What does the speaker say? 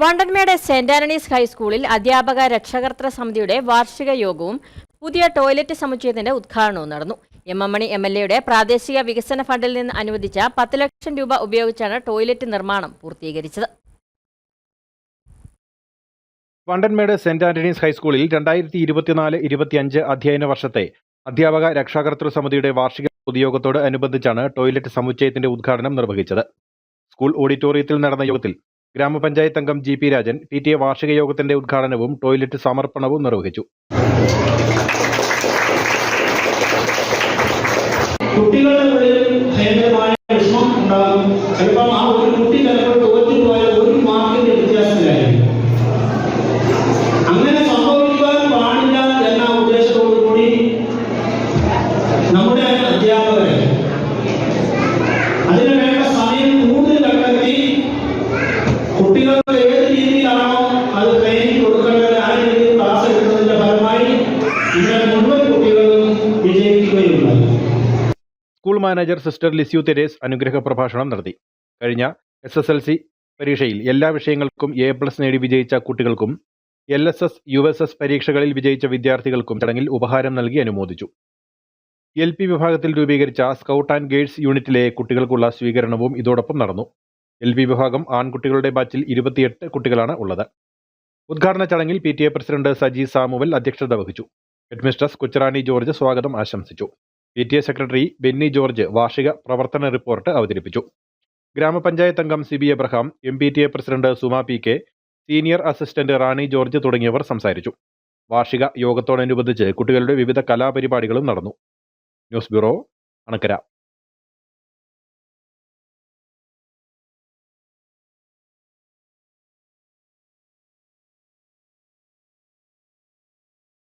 Vandanmedu saint Antony's ഹൈസ്കൂളിൽ അധ്യാപക രക്ഷകർത്തൃ സമിതിയുടെ വാർഷിക യോഗവും പുതിയ ടോയ്ലറ്റ് സമുച്ചയത്തിന്റെ ഉദ്ഘാടനവും നടന്നു. M M Mani M L എയുടെ പ്രാദേശിക വികസന ഫണ്ടിൽ നിന്ന് അനുവദിച്ച പത്ത് ലക്ഷം രൂപ ഉപയോഗിച്ചാണ് ടോയ്ലറ്റ് നിർമ്മാണം പൂർത്തീകരിച്ചത്. വണ്ടൻമേട് സെന്റ് ആന്റണീസ് ഹൈസ്കൂളിൽ രണ്ടായിരത്തി ഇരുപത്തിനാല് ഇരുപത്തിയഞ്ച് അധ്യയന വർഷത്തെ അധ്യാപക രക്ഷാകർത്തൃ സമിതിയുടെ വാർഷിക പൊതുയോഗത്തോട് അനുബന്ധിച്ചാണ് ടോയ്ലറ്റ് സമുച്ചയത്തിന്റെ ഉദ്ഘാടനം നിർവഹിച്ചത്. സ്കൂൾ ഓഡിറ്റോറിയത്തിൽ നടന്ന യോഗത്തിൽ ഗ്രാമപഞ്ചായത്ത് അംഗം G P Rajan P T A വാർഷിക യോഗത്തിന്റെ ഉദ്ഘാടനവും ടോയ്ലറ്റ് സമർപ്പണവും നിർവഹിച്ചു. കുട്ടികളുടെ ഉള്ളിൽ ഭയങ്കരമായ വിഷമം ഉണ്ടാകും. ചിലപ്പോൾ ആ ഒരു കുട്ടി മാനേജർ സിസ്റ്റർ ലിസ്യു തെരേസ് അനുഗ്രഹ പ്രഭാഷണം നടത്തി. കഴിഞ്ഞ എസ് എസ് എൽ സി പരീക്ഷയിൽ എല്ലാ വിഷയങ്ങൾക്കും എ പ്ലസ് നേടി വിജയിച്ച കുട്ടികൾക്കും L S S U S S പരീക്ഷകളിൽ വിജയിച്ച വിദ്യാർത്ഥികൾക്കും ചടങ്ങിൽ ഉപഹാരം നൽകി അനുമോദിച്ചു. എൽ പി വിഭാഗത്തിൽ രൂപീകരിച്ച സ്കൗട്ട് ആൻഡ് ഗേഡ്സ് യൂണിറ്റിലെ കുട്ടികൾക്കുള്ള സ്വീകരണവും ഇതോടൊപ്പം നടന്നു. എൽ പി വിഭാഗം ആൺകുട്ടികളുടെ ബാച്ചിൽ ഇരുപത്തിയെട്ട് കുട്ടികളാണ് ഉള്ളത്. ഉദ്ഘാടന ചടങ്ങിൽ P T A president Saji Samuel അധ്യക്ഷത വഹിച്ചു. ഹെഡ്മിസ്ട്രസ് കൊച്ചറാണി ജോർജ് സ്വാഗതം ആശംസിച്ചു. P T A secretary Benny George വാർഷിക പ്രവർത്തന റിപ്പോർട്ട് അവതരിപ്പിച്ചു. ഗ്രാമപഞ്ചായത്ത് അംഗം C B Abraham M P T A president Suma P K senior assistant Rani George തുടങ്ങിയവർ സംസാരിച്ചു. വാർഷിക യോഗത്തോടനുബന്ധിച്ച് കുട്ടികളുടെ വിവിധ കലാപരിപാടികളും നടന്നു. News bureau Anakkara.